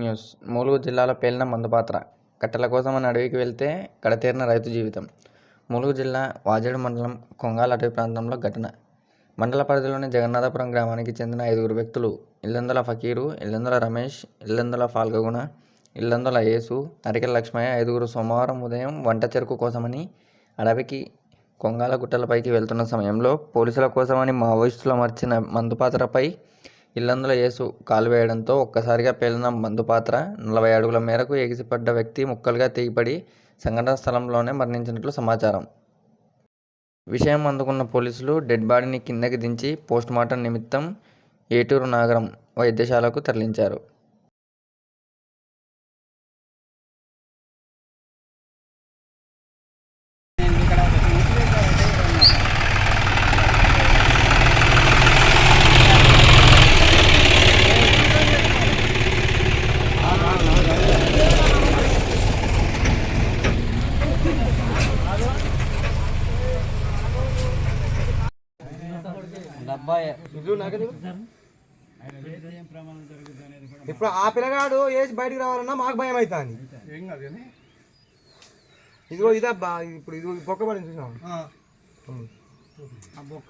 News. Mulugu జిల్లాలో పేలిన మందుపాత్ర కట్టెల అని అడవికి వెళ్తే కడతేరిన రైతు జీవితం. ములుగు జిల్లా వాజేడు మండలం కొంగాల అటవీ ప్రాంతంలో ఘటన. మండల పరిధిలోని జగన్నాథపురం గ్రామానికి చెందిన ఐదుగురు వ్యక్తులు ఇల్లందుల ఫకీరు ఇల్లందుల రమేష్ ఇల్లందుల ఫాల్గగుణ ఇల్లందుల యేసు అరికెల లక్ష్మయ్య ఐదుగురు సోమవారం ఉదయం వంట చెరుకు కోసమని అడవికి కొంగాల గుట్టలపైకి వెళ్తున్న సమయంలో పోలీసుల కోసమని మావోయిస్టులు అమర్చిన మందుపాత్రపై ఇల్లందులో యేసు కాలు వేయడంతో ఒక్కసారిగా పేలిన మందుపాత్ర నలభై అడుగుల మేరకు ఎగిసిపడ్డ వ్యక్తి ముక్కలుగా తెగిపడి సంఘటన స్థలంలోనే మరణించినట్లు సమాచారం. విషయం అందుకున్న పోలీసులు డెడ్ బాడీని కిందకి దించి పోస్టుమార్టం నిమిత్తం ఏటూరు నాగరం వైద్యశాలకు తరలించారు. ఇప్పుడు ఆ పిల్లగాడు వేసి బయటికి రావాలన్నా మాకు భయం అవుతుంది ఇదిగో ఇదబ్బా ఇప్పుడు ఇది బొక్క పడింది చూసినాం నువ్వు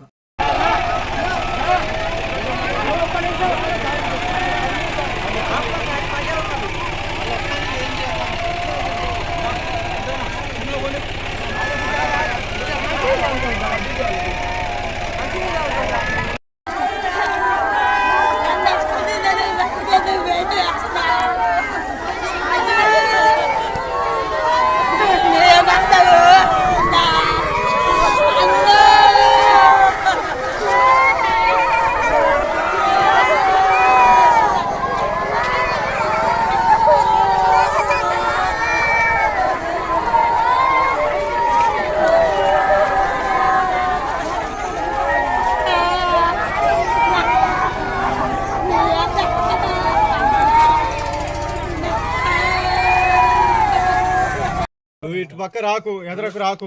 ఇటు పక్క రాకు ఎదరకు రాకు.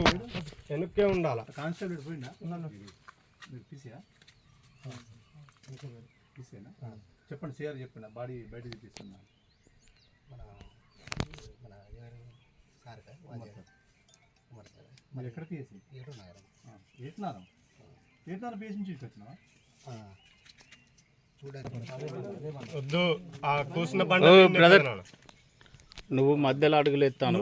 వెనుక్కే ఉండాల? కానిస్టేబుల్ పోయిందా మీరు పీసీయా? పీసీనా చెప్పండి సిఆర్ చెప్పండి బాడీ బయట తీస్తున్నా మరి ఎక్కడ పిఎస్సి ఏటున్నారం ఏటున్నారం పిఎస్ నుంచి వచ్చినావా? వద్దు ఆ కూసిన బండ నువ్వు మధ్యలో అడుగులు ఎత్తాను.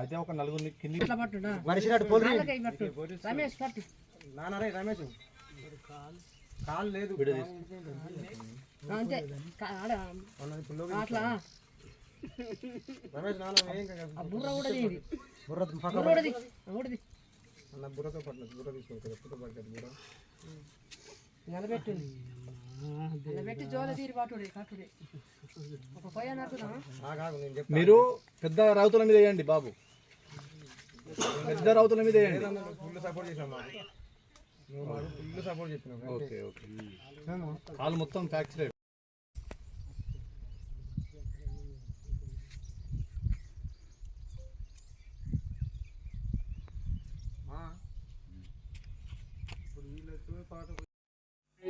అయితే ఒక నలుగురిని కింది రమేష్ కాలు లేదు. అంతే. అట్లా. రమేష్ నాన్న బుర్ర కూడా బుర్ర బుర్ర అన్న బుర్రతో పట్టలేదు బుర్ర పట్టలేదు బుర్ర. మీరు పెద్ద రౌతుల మీద వేయండి బాబు. పెద్ద రౌతుల మీద వేయండి. కాలు మొత్తం ఫ్యాక్చర్ ఇప్పుడు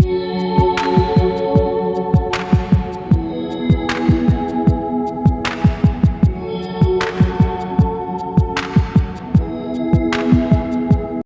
you.